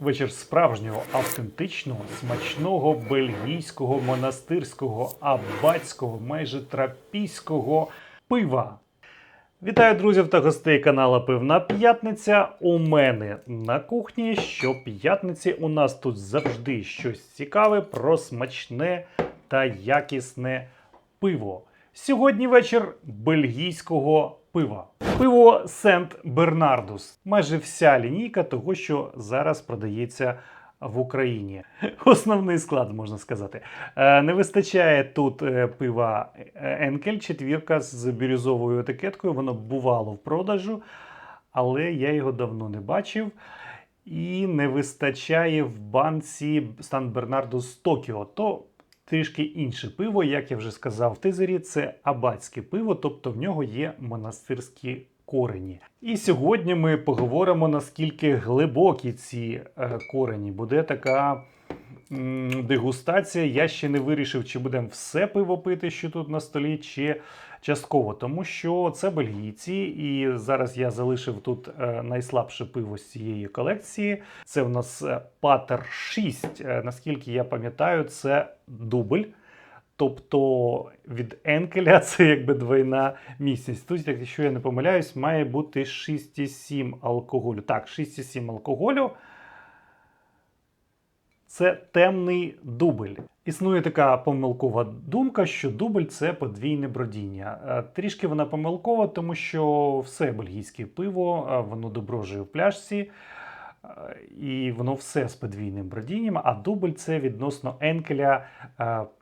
Вечір справжнього, автентичного, смачного бельгійського, монастирського, аббатського, майже трапійського пива. Вітаю друзів та гостей канала Пивна П'ятниця. У мене на кухні. Щоп'ятниці у нас тут завжди щось цікаве про смачне та якісне пиво. Сьогодні вечір бельгійського пива. Пиво Сент Бернардус. Майже вся лінійка того, що зараз продається в Україні. Основний склад, можна сказати. Е, Не вистачає тут е, пива Енкель, четвірка з бірюзовою етикеткою. Воно бувало в продажу, але я його давно не бачив. І не вистачає в банці Сан Бернардус Токіо. То трішки інше пиво, як я вже сказав в тизері, це абатське пиво, тобто в нього є монастирські корені. І сьогодні ми поговоримо, наскільки глибокі ці е, корені. Буде така дегустація. Я ще не вирішив, чи будемо все пиво пити, що тут на столі, чи частково, тому що це бельгійці, і зараз я залишив тут е, найслабше пиво з цієї колекції. Це в нас е, Патер 6. Е, Наскільки я пам'ятаю, це дубль. Тобто від Енкеля це якби двойна міцність. Тут, якщо я не помиляюсь, має бути 6,7 алкоголю. Так, 6,7 алкоголю. Це темний дубль. Існує така помилкова думка, що дубль це подвійне бродіння. Е, Трішки вона помилкова, тому що все бельгійське пиво, е, воно доброжує в пляшці. е, І воно все з подвійним бродінням, а дубль це відносно енкеля,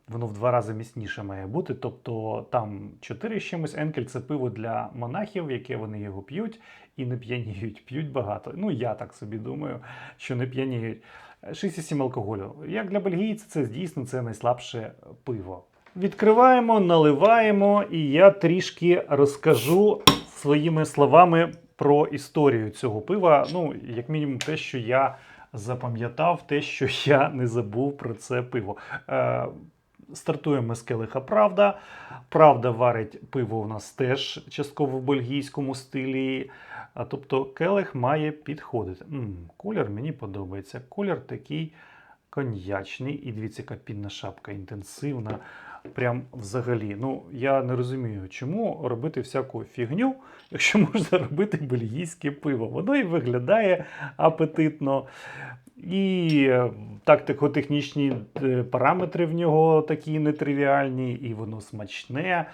воно в два рази міцніше має бути. Тобто там 4 з чимось енкель це пиво для монахів, яке вони його п'ють і не п'яніють. П'ють багато. Ну я так собі думаю, що не п'яніють. 6,7 алкоголю. Як для бельгійця, це дійсно це найслабше пиво. Відкриваємо, наливаємо, і я трішки розкажу своїми словами про історію цього пива. Ну, як мінімум, те, що я запам'ятав, те, що я не забув про це пиво. Стартуємо з келиха Правда. Правда варить пиво у нас теж частково в бельгійському стилі. А тобто келих має підходити. м колір мені подобається. Колір такий коньячний. І дивіться, яка пінна шапка інтенсивна. Прям взагалі. Ну, я не розумію, чому робити всяку фігню, якщо можна робити бельгійське пиво. Воно і виглядає апетитно. І е, тактико-технічні е, параметри в нього такі нетривіальні, і воно смачне. Е,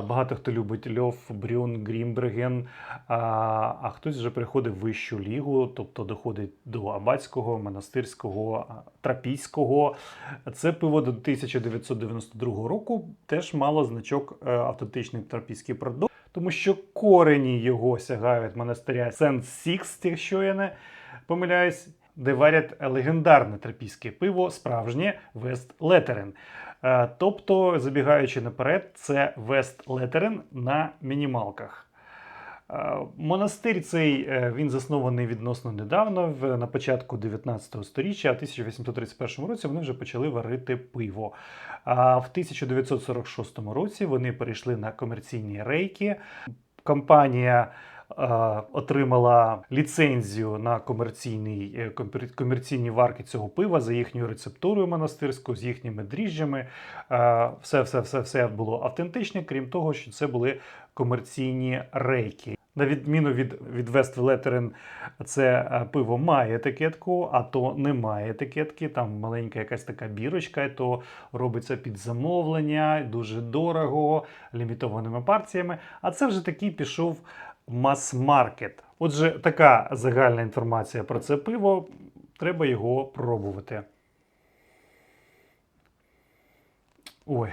Багато хто любить льов, брюн, грімбреген, а, хтось вже переходить в вищу лігу, тобто доходить до абатського, монастирського, трапійського. Це пиво до 1992 року теж мало значок автентичний трапійський продукт, тому що корені його сягають монастиря Сент Сікс, якщо я не помиляюсь, де варять легендарне трапійське пиво, справжнє Вест Летерен. Тобто, забігаючи наперед, це Вест Летерен на мінімалках. Е, Монастир цей е, він заснований відносно недавно, на початку 19 століття, а в 1831 році вони вже почали варити пиво. А в 1946 році вони перейшли на комерційні рейки. Компанія е, отримала ліцензію на комерційний, е, комерційні варки цього пива за їхньою рецептурою монастирською, з їхніми дріжджами. Е, Все, все, все, все було автентичне, крім того, що це були комерційні рейки. На відміну від, від West це е, пиво має етикетку, а то немає етикетки. Там маленька якась така бірочка, і то робиться під замовлення, дуже дорого, лімітованими партіями. А це вже такий пішов мас-маркет. Отже, така загальна інформація про це пиво. Треба його пробувати. Ой,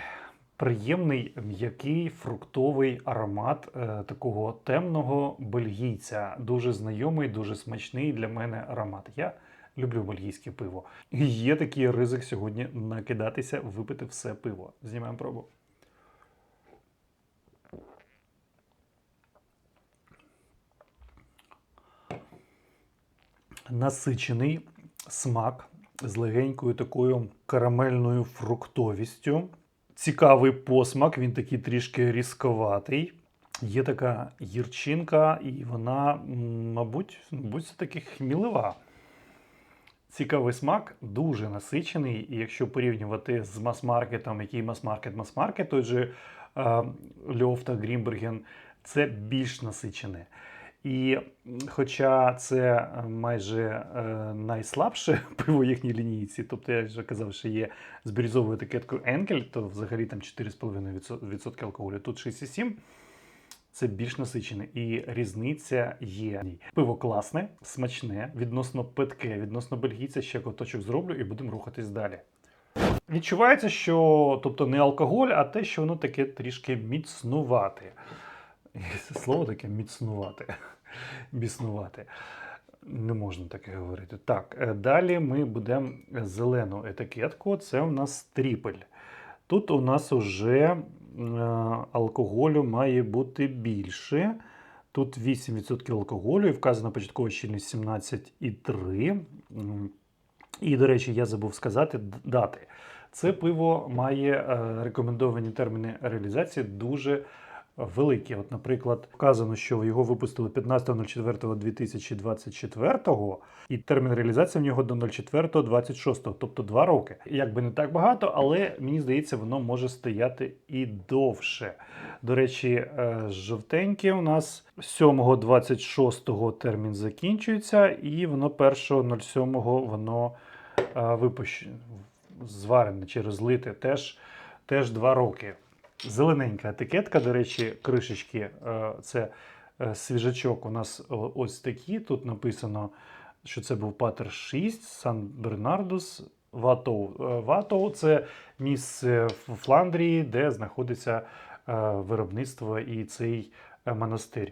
приємний м'який фруктовий аромат е, такого темного бельгійця. Дуже знайомий, дуже смачний для мене аромат. Я люблю бельгійське пиво. Є такий ризик сьогодні накидатися, випити все пиво. Знімаємо пробу. Насичений смак з легенькою такою карамельною фруктовістю. Цікавий посмак, він такий трішки різковатий. Є така гірчинка, і вона, мабуть, мабуть, все-таки хмілива. Цікавий смак, дуже насичений. І якщо порівнювати з мас-маркетом, який мас-маркет, мас-маркет, той же е, Льов та Грімберген, це більш насичене. І хоча це е, майже е, найслабше пиво їхній лінійці, тобто я вже казав, що є з бірюзовою етикеткою Енкель, то взагалі там 4,5% відсотки алкоголю, тут 6,7%. Це більш насичене і різниця є. Пиво класне, смачне, відносно питке, відносно бельгійця ще коточок зроблю і будемо рухатись далі. Відчувається, що тобто не алкоголь, а те, що воно таке трішки міцнувате. Слово таке міцнувате, біснувати. Не можна таке говорити. Так, е, далі ми будемо зелену етикетку. Це у нас тріпель. Тут у нас уже е, алкоголю має бути більше. Тут 8% алкоголю і вказана початкова щільність 17,3. І, до речі, я забув сказати дати. Це пиво має е, рекомендовані терміни реалізації дуже великі. От, наприклад, вказано, що його випустили 15.04.2024, і термін реалізації в нього до 04.26, тобто 2 роки. Якби не так багато, але мені здається, воно може стояти і довше. До речі, е, жовтеньке у нас 7.26 термін закінчується, і воно 1.07 воно е, випущено, зварене чи розлите теж, теж 2 роки. Зелененька етикетка, до речі, кришечки, е, це е, свіжачок у нас ось такі. Тут написано, що це був Патер 6, Сан Бернардус, Ватоу. Е, Ватоу це місце в Фландрії, де знаходиться е, виробництво і цей е, монастир.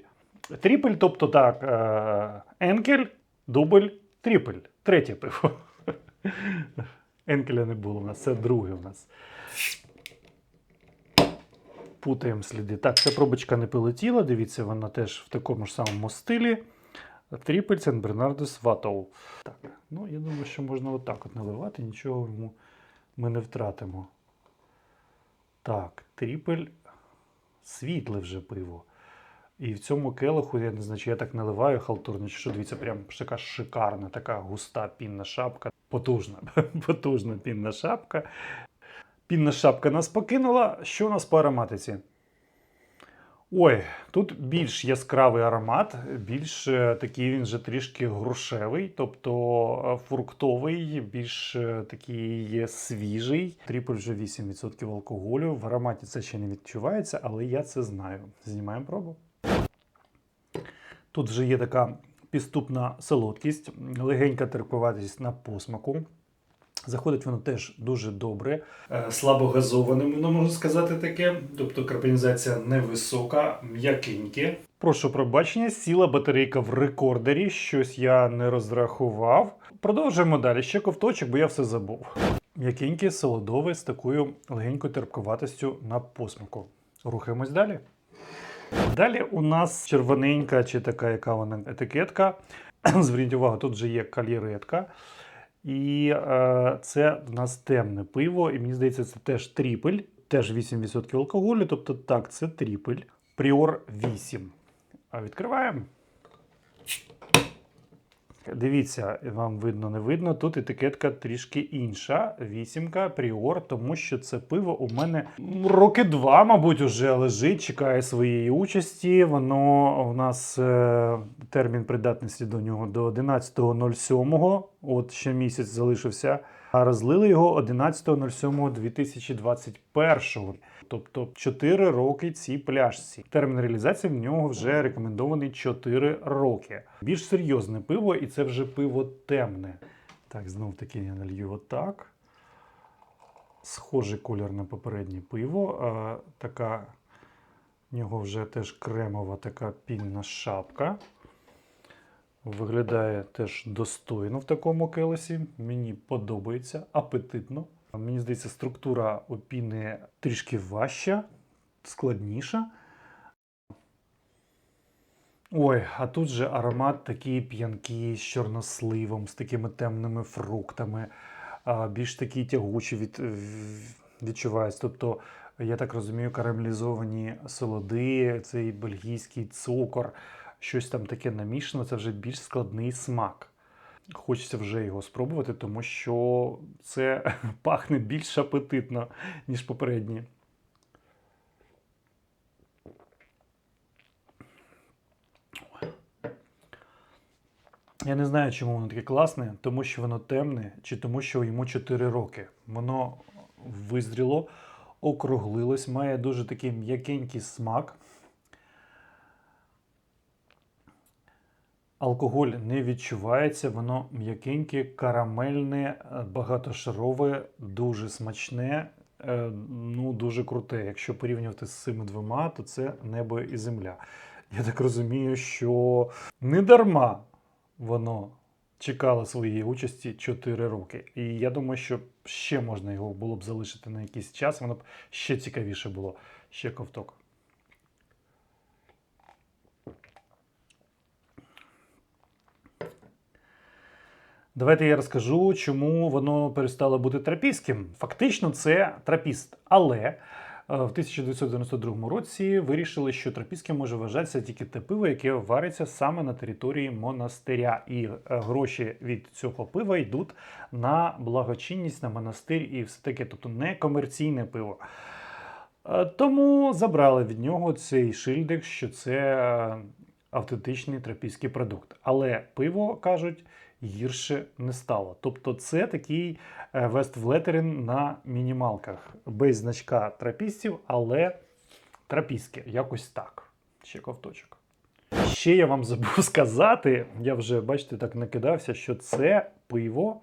Тріпель, тобто так, е, енкель, дубль, тріпель. Третє пиво. Енкеля не було у нас, це друге у нас. Путаємо сліди. Так, ця пробочка не полетіла. Дивіться, вона теж в такому ж самому стилі. Тріпель Сен Бернардес Ватоу. Так, ну я думаю, що можна отак от наливати, нічого йому ми не втратимо. Так, тріпель світле вже пиво. І в цьому келиху, я не знаю, чи я так наливаю халтурно, чи що дивіться, прям така шикарна, така густа пінна шапка. Потужна, потужна пінна шапка. Пінна шапка нас покинула. Що у нас по ароматиці? Ой, тут більш яскравий аромат, більш е, такий він же трішки грушевий, тобто е, фруктовий, більш е, такий свіжий. Тріпель вже 8% алкоголю. В ароматі це ще не відчувається, але я це знаю. Знімаємо пробу. Тут вже є така підступна солодкість, легенька терпуватість на посмаку. Заходить воно теж дуже добре. Е, Слабо газоване, воно можна сказати таке. Тобто карбонізація невисока, м'якеньке. Прошу пробачення, сіла батарейка в рекордері, щось я не розрахував. Продовжуємо далі. Ще ковточок, бо я все забув. М'якеньке, солодове з такою легенькою терпкуватостю на посмаку. Рухаємось далі. Далі у нас червоненька чи така, яка вона етикетка. Зверніть увагу, тут вже є каліретка. І е, це в нас темне пиво, і мені здається, це теж тріпель, теж 8% алкоголю. Тобто так, це тріпель. Пріор 8. А відкриваємо. Дивіться, вам видно, не видно. Тут етикетка трішки інша. Вісімка, пріор, тому що це пиво у мене роки два, мабуть, уже лежить, чекає своєї участі. Воно у нас е, термін придатності до нього до 11.07. От ще місяць залишився. А розлили його 11.07.2021. Тобто 4 роки цій пляшці. Термін реалізації в нього вже рекомендований 4 роки. Більш серйозне пиво, і це вже пиво темне. Так, знов таки я налью отак. Схожий колір на попереднє пиво. А, така в нього вже теж кремова така пінна шапка. Виглядає теж достойно в такому келесі. Мені подобається, апетитно. Мені здається, структура у піни трішки важча, складніша. Ой, а тут же аромат такий п'янкий з чорносливом, з такими темними фруктами, більш такий тягучий від, відчувається. Тобто, я так розумію, карамелізовані солоди, цей бельгійський цукор, щось там таке намішано, це вже більш складний смак. Хочеться вже його спробувати, тому що це пахне більш апетитно, ніж попередні. Я не знаю, чому воно таке класне, тому що воно темне, чи тому, що йому 4 роки. Воно визріло, округлилось, має дуже такий м'якенький смак. Алкоголь не відчувається, воно м'якеньке, карамельне, е, багатошарове, дуже смачне, е, ну дуже круте. Якщо порівнювати з цими двома, то це небо і земля. Я так розумію, що не дарма воно чекало своєї участі 4 роки. І я думаю, що ще можна його було б залишити на якийсь час, воно б ще цікавіше було, ще ковток. Давайте я розкажу, чому воно перестало бути трапістським. Фактично, це трапіст. Але е, в 1992 році вирішили, що трапістським може вважатися тільки те пиво, яке вариться саме на території монастиря. І е, гроші від цього пива йдуть на благочинність, на монастир і все таке, тобто не комерційне пиво. Е, Тому забрали від нього цей шильдик, що це автентичний трапійський продукт. Але пиво кажуть гірше не стало. Тобто, це такий вествлетерин на мінімалках, без значка трапістів, але трапістське, якось так. Ще ковточок. Ще я вам забув сказати, я вже, бачите, так накидався, що це пиво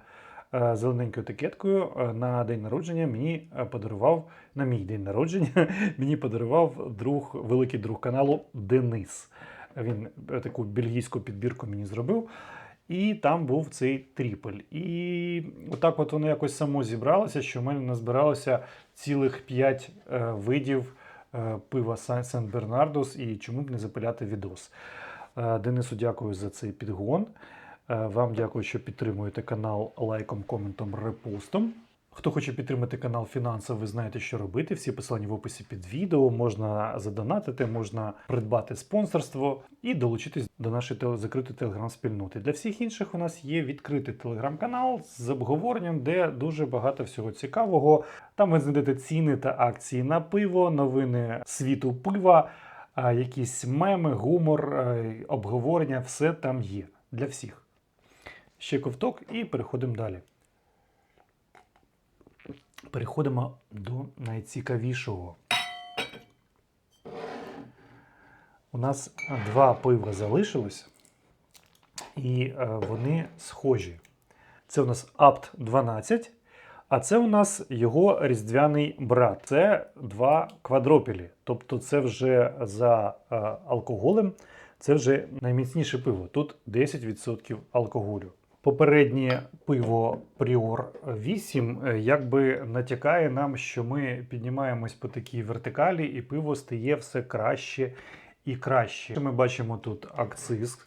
е, зелененькою етикеткою е, на день народження мені е, подарував, на мій день народження, мені подарував друг, великий друг каналу Денис. Він таку бельгійську підбірку мені зробив. І там був цей тріпель. І отак от воно якось само зібралося, що в мене назбиралося цілих 5 е, видів е, пива сен бернардос і чому б не запиляти відос. Е, Денису дякую за цей підгон. Е, Вам дякую, що підтримуєте канал лайком, коментом, репостом. Хто хоче підтримати канал фінансово, ви знаєте, що робити. Всі посилання в описі під відео. Можна задонатити, можна придбати спонсорство і долучитись до нашої закритої телеграм-спільноти. Для всіх інших у нас є відкритий телеграм-канал з обговоренням, де дуже багато всього цікавого. Там ви знайдете ціни та акції на пиво, новини світу пива, якісь меми, гумор, обговорення. Все там є для всіх. Ще ковток і переходимо далі. Переходимо до найцікавішого. У нас два пива залишилось, і е, вони схожі. Це у нас Апт 12, а це у нас його різдвяний брат. Це два квадропілі. Тобто, це вже за е, алкоголем, це вже найміцніше пиво. Тут 10% алкоголю. Попереднє пиво Prior 8 е, якби натякає нам, що ми піднімаємось по такій вертикалі, і пиво стає все краще і краще. Ми бачимо тут акциз,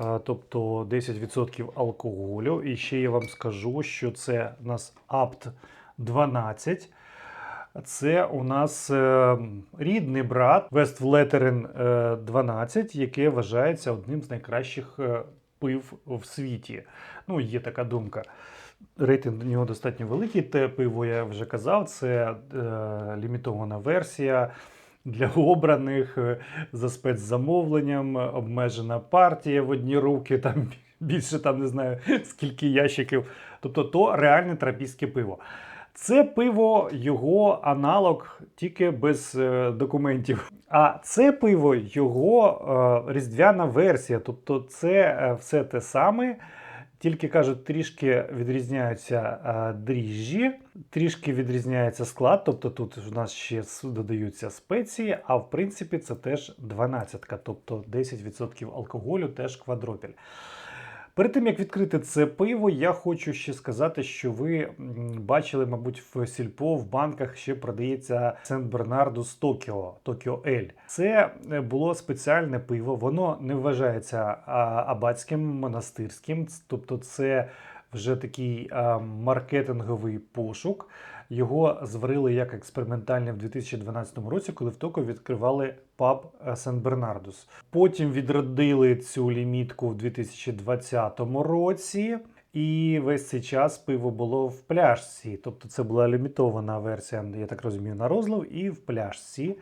е, тобто 10% алкоголю. І ще я вам скажу, що це у нас Апт 12. Це у нас е, рідний брат Вествлетерен 12, яке вважається одним з найкращих е, пив в світі. Ну, є така думка. Рейтинг до нього достатньо великий. Те пиво я вже казав, це е, лімітована версія для обраних е, за спецзамовленням, обмежена партія в одні руки, там більше там не знаю скільки ящиків. Тобто, то реальне трапійське пиво. Це пиво його аналог тільки без е, документів. А це пиво його е, різдвяна версія. Тобто, це е, все те саме. Тільки кажуть, трішки відрізняються е, дріжджі, трішки відрізняється склад. Тобто тут у нас ще додаються спеції, а в принципі це теж 12, тобто 10% алкоголю, теж квадропіль. Перед тим як відкрити це пиво, я хочу ще сказати, що ви бачили, мабуть, в сільпо в банках ще продається Сент Бернарду з Токіо, Токіо Ель. Це е, було спеціальне пиво, воно не вважається абатським монастирським, тобто це вже такий маркетинговий пошук. Його зварили як експериментальне в 2012 році, коли в Токо відкривали паб Сен-Бернардус. Потім відродили цю лімітку в 2020 році. І весь цей час пиво було в пляшці. Тобто це була лімітована версія, я так розумію, на розлив і в пляшці.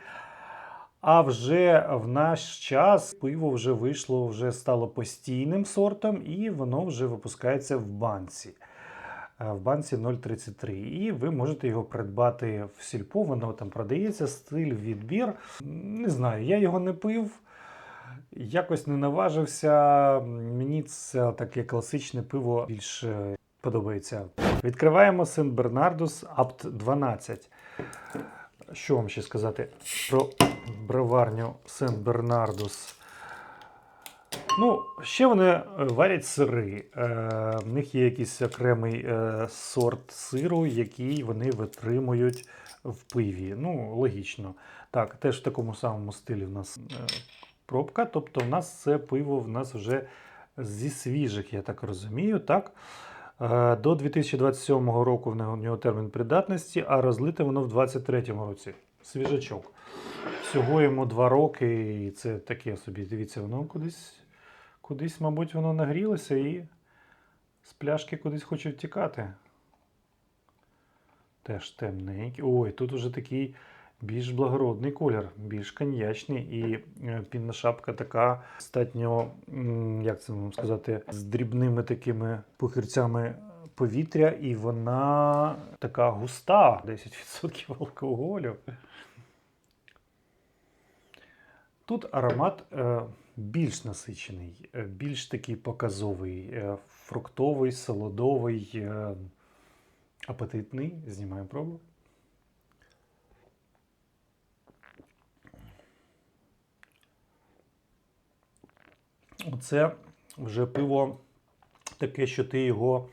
А вже в наш час пиво вже вийшло, вже стало постійним сортом, і воно вже випускається в банці. Е, В банці 0,33. І ви можете його придбати в сільпо, воно там продається, стиль відбір. Не знаю, я його не пив. Якось не наважився. Мені це таке класичне пиво більше подобається. Відкриваємо Сен Бернардус Апт 12. Що вам ще сказати про броварню Сен Бернардус? Ну, ще вони е, варять сири. Е, в них є якийсь окремий е, сорт сиру, який вони витримують в пиві. Ну, логічно. Так, теж в такому самому стилі в нас пробка. Тобто, в нас це пиво в нас вже зі свіжих, я так розумію. Так? До 2027 року в нього- термін придатності, а розлите воно в 2023 році. Свіжачок. Всього йому два роки, і це таке собі. Дивіться, воно кудись, кудись, мабуть, воно нагрілося і з пляшки кудись хоче втікати. Теж темненький. Ой, тут уже такий більш благородний колір, більш коньячний, і е, пінна шапка така достатньо, як це вам сказати, з дрібними такими пухирцями повітря, і вона така густа, 10% алкоголю. Тут аромат е, більш насичений, е, більш такий показовий, е, фруктовий, солодовий, е, апетитний. Знімаю пробу. Оце вже пиво таке, що ти його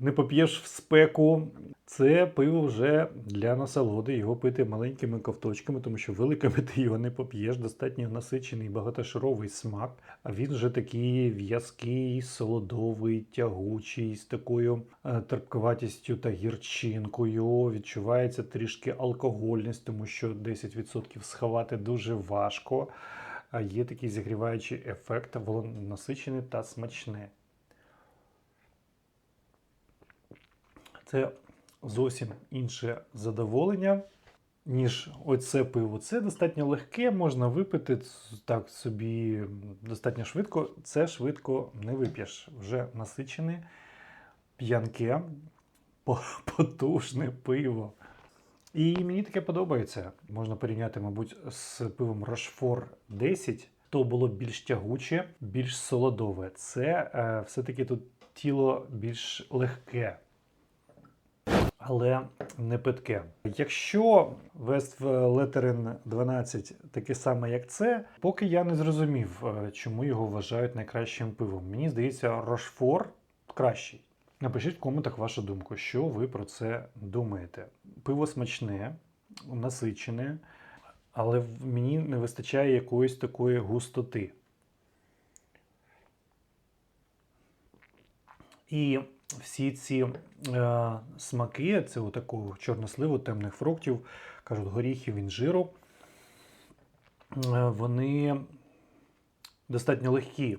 не поп'єш в спеку. Це пиво вже для насолоди. Його пити маленькими ковточками, тому що великими ти його не поп'єш. Достатньо насичений, багатошаровий смак. А він вже такий в'язкий, солодовий, тягучий, з такою е, терпковатістю та гірчинкою. Відчувається трішки алкогольність, тому що 10% сховати дуже важко. А є такий зігріваючий ефект, воно насичене та смачне. Це зовсім інше задоволення, ніж оце пиво. Це достатньо легке, можна випити так собі достатньо швидко. Це швидко не вип'єш. Вже насичене, п'янке, потужне пиво. І мені таке подобається. Можна порівняти, мабуть, з пивом Rochefort 10. То було більш тягуче, більш солодове. Це е, все-таки тут тіло більш легке, але не питке. Якщо Вестфлетерен 12 таке саме, як це, поки я не зрозумів, е, чому його вважають найкращим пивом. Мені здається, Рошфор кращий. Напишіть в коментах вашу думку, що ви про це думаєте. Пиво смачне, насичене, але мені не вистачає якоїсь такої густоти. І всі ці е, смаки, це у таку чорносливу, темних фруктів, кажуть, горіхів, інжиру, е, вони достатньо легкі.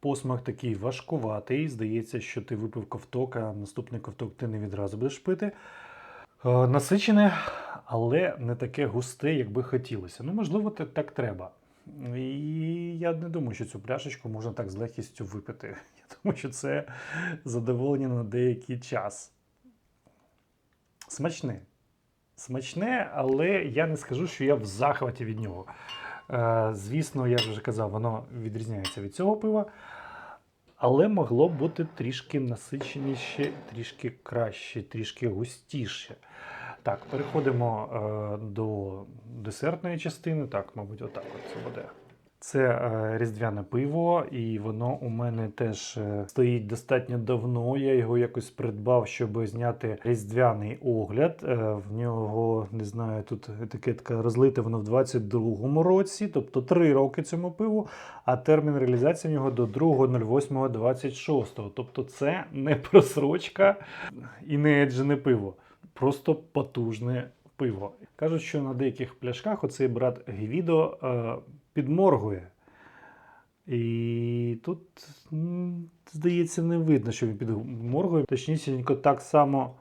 Посмак такий важкуватий. Здається, що ти випив ковток, а наступний ковток ти не відразу будеш пити. Е, Насичене, але не таке густе, як би хотілося. Ну, можливо, так треба. І я не думаю, що цю пляшечку можна так з легкістю випити. Я думаю, що це задоволення на деякий час. Смачне. Смачне, але я не скажу, що я в захваті від нього. Е, Звісно, я вже казав, воно відрізняється від цього пива, але могло бути трішки насиченіше, трішки краще, трішки густіше. Так, переходимо е, до десертної частини. Так, мабуть, отак от це буде. Це е, різдвяне пиво, і воно у мене теж е, стоїть достатньо давно. Я його якось придбав, щоб зняти різдвяний огляд. Е, в нього не знаю, тут етикетка розлита воно в 22-му році, тобто 3 роки цьому пиву. А термін реалізації в нього до 2.08.26. Тобто це не просрочка і не еджене пиво, просто потужне пиво. Кажуть, що на деяких пляшках оцей брат Гвідо е, підморгує. І тут, здається, не видно, що він підморгує. Точнісінько так само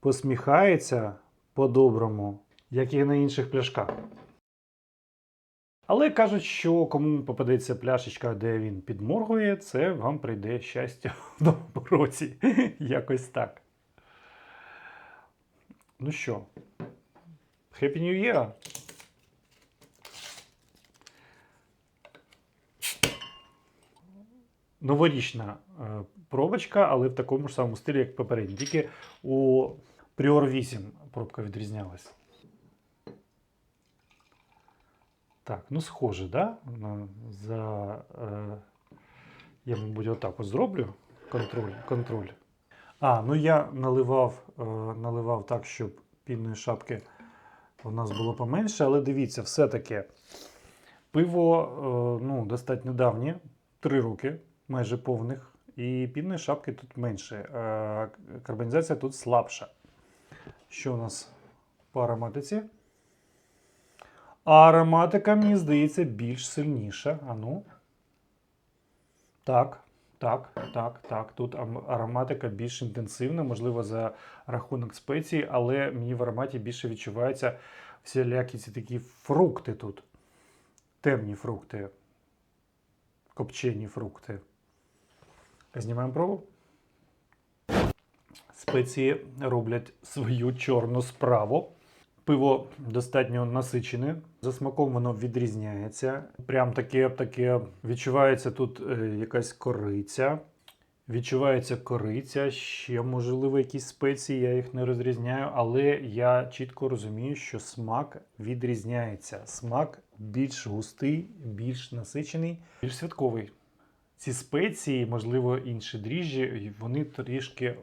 посміхається по-доброму, як і на інших пляшках. Але кажуть, що кому попадеться пляшечка, де він підморгує, це вам прийде щастя в новому році. Якось так. Ну що, Happy New Year! Новорічна е, пробочка, але в такому ж самому стилі, як попередній. Тільки у Prior 8 пробка відрізнялась. Так, ну схоже, да? За, е, я, мабуть, отак от зроблю. Контроль. контроль. А, ну я наливав, е, наливав так, щоб пінної шапки у нас було поменше, але дивіться, все-таки пиво е, ну, достатньо давнє, 3 роки, майже повних, і пінної шапки тут менше. Е, карбонізація тут слабша. Що у нас по ароматиці? Ароматика, мені здається, більш сильніша. А ну. Так, так, так, так. Тут ароматика більш інтенсивна, можливо, за рахунок спецій, але мені в ароматі більше відчуваються всілякі ці такі фрукти тут. Темні фрукти, копчені фрукти. Знімаємо пробу. Спеції роблять свою чорну справу. Пиво достатньо насичене. За смаком воно відрізняється. Прям таке, таке відчувається тут е, якась кориця. Відчувається кориця, ще можливо якісь спеції, я їх не розрізняю, але я чітко розумію, що смак відрізняється. Смак більш густий, більш насичений, більш святковий. Ці спеції, можливо, інші дріжджі, вони трішки е,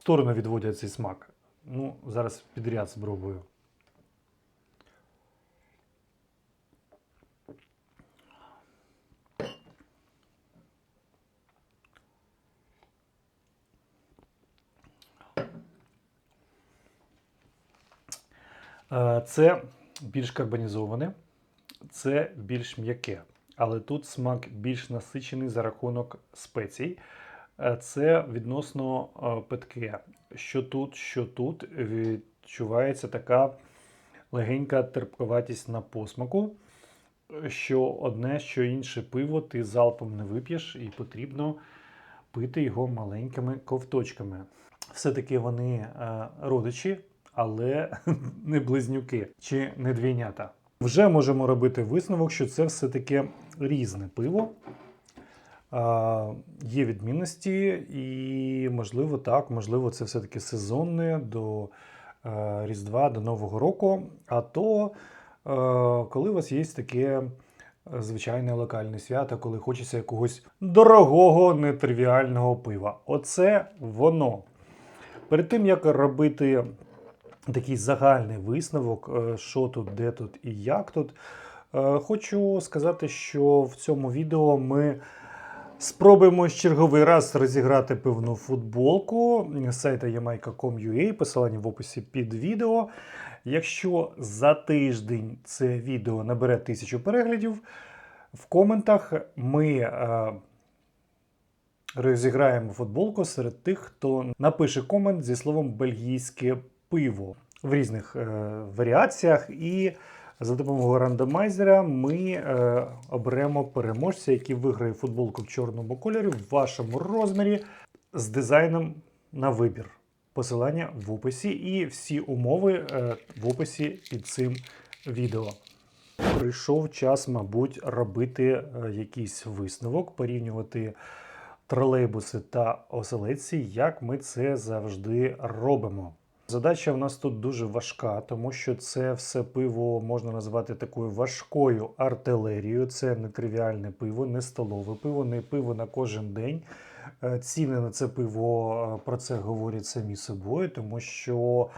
сторону відводять цей смак. Ну, зараз підряд спробую. Це більш карбонізоване, це більш м'яке, але тут смак більш насичений за рахунок спецій. Е, Це відносно е, питке. Що тут, що тут відчувається така легенька терпковатість на посмаку. Що одне, що інше пиво ти залпом не вип'єш, і потрібно пити його маленькими ковточками. Все-таки вони е, родичі, але не близнюки чи не двійнята. Вже можемо робити висновок, що це все-таки різне пиво. Є відмінності, і можливо так, можливо, це все-таки сезонне до е, Різдва, до Нового року. А то, е, коли у вас є таке е, звичайне локальне свято, коли хочеться якогось дорогого, нетривіального пива. Оце воно. Перед тим як робити такий загальний висновок, е, що тут, де тут і як тут, е, хочу сказати, що в цьому відео ми спробуємо черговий раз розіграти пивну футболку сайта jamaica.com.ua, посилання в описі під відео. Якщо за тиждень це відео набере тисячу переглядів, в коментах ми е, розіграємо футболку серед тих, хто напише комент зі словом бельгійське пиво в різних е, варіаціях. І за допомогою рандомайзера ми е, оберемо переможця, який виграє футболку в чорному кольорі в вашому розмірі з дизайном на вибір. Посилання в описі і всі умови е, в описі під цим відео. Прийшов час, мабуть, робити якийсь висновок, порівнювати тролейбуси та оселедці, як ми це завжди робимо. Задача в нас тут дуже важка, тому що це все пиво можна назвати такою важкою артилерією. Це не тривіальне пиво, не столове пиво, не пиво на кожен день. Е, Ціни на це пиво е, про це говорять самі собою, тому що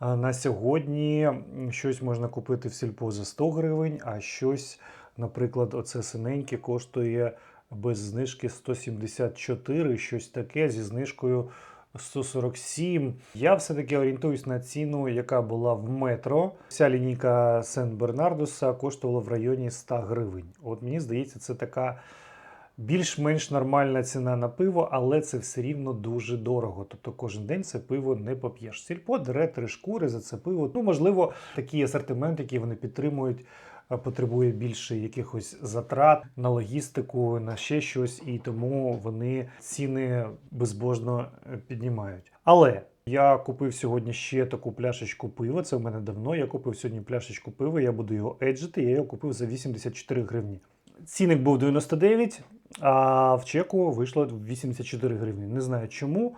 е, на сьогодні щось можна купити в сільпо за 100 гривень, а щось, наприклад, оце синеньке коштує без знижки 174, щось таке зі знижкою 147. Я все-таки орієнтуюсь на ціну, яка була в метро. Вся лінійка Сен-Бернардуса коштувала в районі 100 гривень. От мені здається, це така більш-менш нормальна ціна на пиво, але це все рівно дуже дорого. Тобто кожен день це пиво не поп'єш. Сільпо дере три шкури за це пиво. Ну, можливо, такий асортимент, який вони підтримують. Е, Потребує більше якихось затрат на логістику, на ще щось, і тому вони ціни безбожно е, піднімають. Але я купив сьогодні ще таку пляшечку пива. Це в мене давно. Я купив сьогодні пляшечку пива. Я буду його еджити. Я його купив за 84 гривні. Цінник був 99, а в чеку вийшло 84 гривні. Не знаю чому,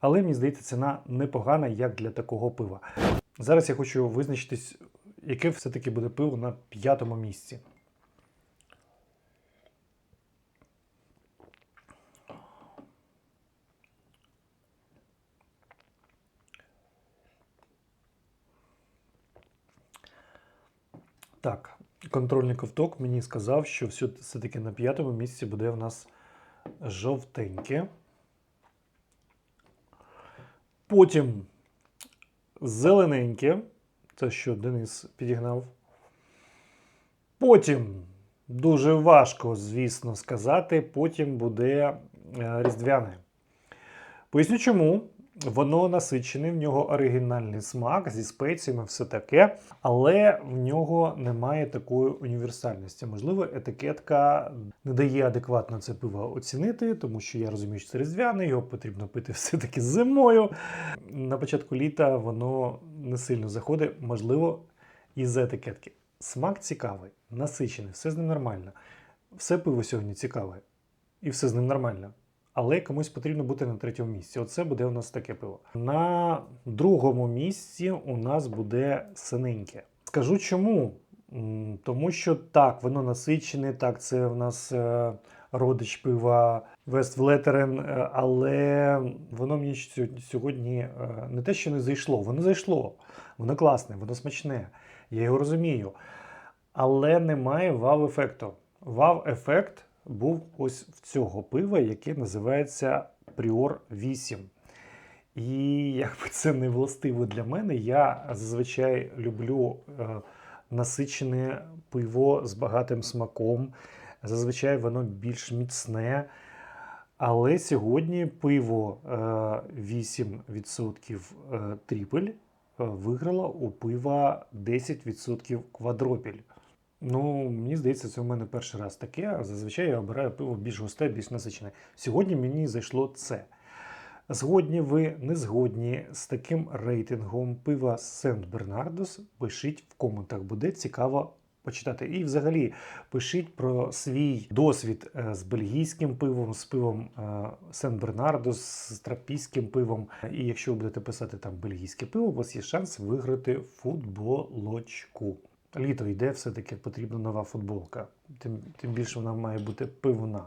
але мені здається, ціна непогана як для такого пива. Зараз я хочу визначитись, яке все-таки буде пиво на п'ятому місці. Так, контрольний ковток мені сказав, що все- все-таки на п'ятому місці буде в нас жовтеньке. Потім зелененьке. Це що Денис підігнав. Потім дуже важко, звісно, сказати. Потім буде е, різдвяне. Поясню чому. Воно насичене, в нього оригінальний смак зі спеціями, все таке, але в нього немає такої універсальності. Можливо, етикетка не дає адекватно це пиво оцінити, тому що я розумію, що це різдвяне, його потрібно пити все-таки зимою. На початку літа воно не сильно заходить, можливо, із етикетки. Смак цікавий, насичений, все з ним нормально. Все пиво сьогодні цікаве, і все з ним нормально але комусь потрібно бути на третьому місці. Оце буде у нас таке пиво. На другому місці у нас буде синеньке. Скажу чому? Тому що так, воно насичене, так, це в нас е, родич пива Вествлетерен, е, але воно мені сьогодні е, не те, що не зайшло, воно зайшло. Воно класне, воно смачне. Я його розумію. Але немає вау-ефекту. Вау-ефект був ось в цього пива, яке називається Prior 8. І якби це не властиво для мене, я зазвичай люблю е, насичене пиво з багатим смаком. Зазвичай воно більш міцне. Але сьогодні пиво е, 8% е, тріпель е, виграло у пива 10% квадропіль. Ну, мені здається, це у мене перший раз таке. Зазвичай я обираю пиво більш густе, більш насичене. Сьогодні мені зайшло це. Згодні ви не згодні з таким рейтингом пива Сент Бернардос? Пишіть в коментах, буде цікаво почитати. І взагалі пишіть про свій досвід е, з бельгійським пивом, з пивом Сент Бернардос, з трапійським пивом. І якщо ви будете писати там бельгійське пиво, у вас є шанс виграти футболочку. Літо йде, все-таки потрібна нова футболка. Тим, тим більше вона має бути пивна.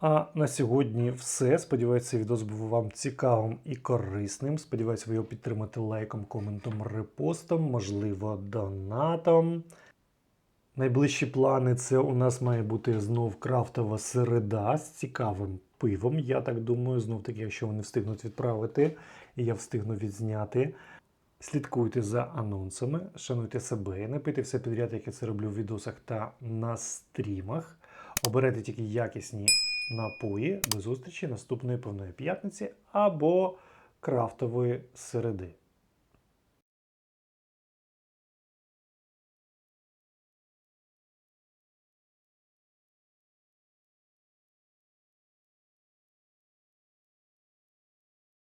А на сьогодні все. Сподіваюся, цей відео був вам цікавим і корисним. Сподіваюся, ви його підтримаєте лайком, коментом, репостом, можливо, донатом. Найближчі плани це у нас має бути знов крафтова середа з цікавим пивом. Я так думаю, знов таки, якщо вони встигнуть відправити, і я встигну відзняти. Слідкуйте за анонсами, шануйте себе, не пийте все підряд, як я це роблю в відосах та на стрімах. Оберете тільки якісні напої. До зустрічі наступної повної п'ятниці або крафтової середи.